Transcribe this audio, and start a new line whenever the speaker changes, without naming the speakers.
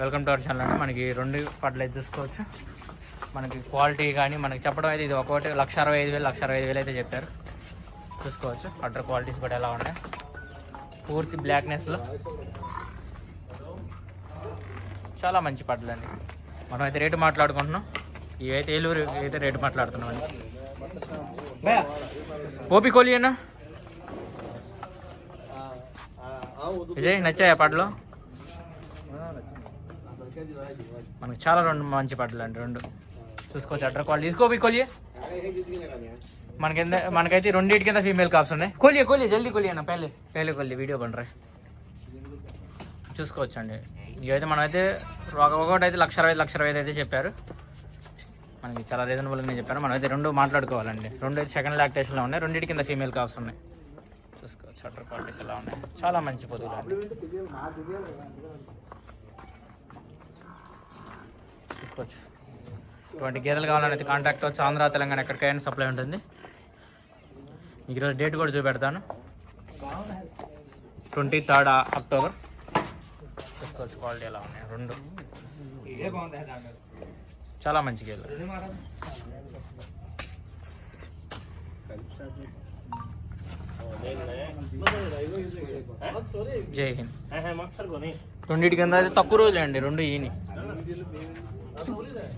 Welcome to our channel అండి. మనకి రెండు పట్ల అయితే చూసుకోవచ్చు మనకి క్వాలిటీ కానీ మనకి చెప్పడం అయితే ఇది ఒకటి లక్ష అరవై ఐదు వేలు లక్ష అరవై ఐదు వేలు అయితే చెప్పారు. చూసుకోవచ్చు. అటర్ క్వాలిటీస్ కూడా ఎలా ఉన్నాయి? పూర్తి బ్లాక్నెస్లో చాలా మంచి పడ్డలు అండి. మనం అయితే రేటు మాట్లాడుకుంటున్నాం. ఇవైతే ఏలూరు అయితే రేటు మాట్లాడుతున్నాం అండి. ఓపి కోలియేనా విజయ్ నచ్చాయా పాటలు మనకు చాలా రెండు మంచి పాటలు అండి రెండు. చూసుకోవచ్చు అడ్ర క్వాలిటీ తీసుకో కొలియే. మనకింద మనకైతే రెండింటి కింద ఫీమేల్ కాప్స్ ఉన్నాయి? కొలి కొలియే జల్దీ కొలియే అన్న పేలే పేలే కొలియే వీడియో పండ్రే చూసుకోవచ్చు అండి ఇవైతే మనమైతే ఒకటి అయితే లక్ష అరవై లక్ష అరవై అయితే చెప్పారు. మనకి చాలా రీజనబుల్ రీజనబుల్గానే చెప్పారు. మనమైతే రెండు మాట్లాడుకోవాలండి. రెండు అయితే సెకండ్ లాక్టేషన్లో ఉన్నాయి. రెండింటి కింద ఫీమేల్ కాప్స్ ఉన్నాయి. చూసుకోవచ్చు అటర్ క్వాలిటీస్ ఎలా ఉన్నాయి. చాలా మంచి పొదుగులు అండి. తీసుకోవచ్చు ఇటువంటి గేదెలు కావాలనేది కాంటాక్ట్ వచ్చి ఆంధ్ర తెలంగాణ ఎక్కడికైనా సప్లై ఉంటుంది. మీకు ఈరోజు డేట్ కూడా చూపెడతాను. ట్వంటీ థర్డ్ అక్టోబర్ చూసుకోవచ్చు క్వాలిటీ ఎలా ఉన్నాయి? రెండు. చాలా మంచి గేదెలు. జై హింద్. రెండింటి కింద అయితే తక్కువ రోజులే అండి రెండు ఈని. না তো বলি দেয়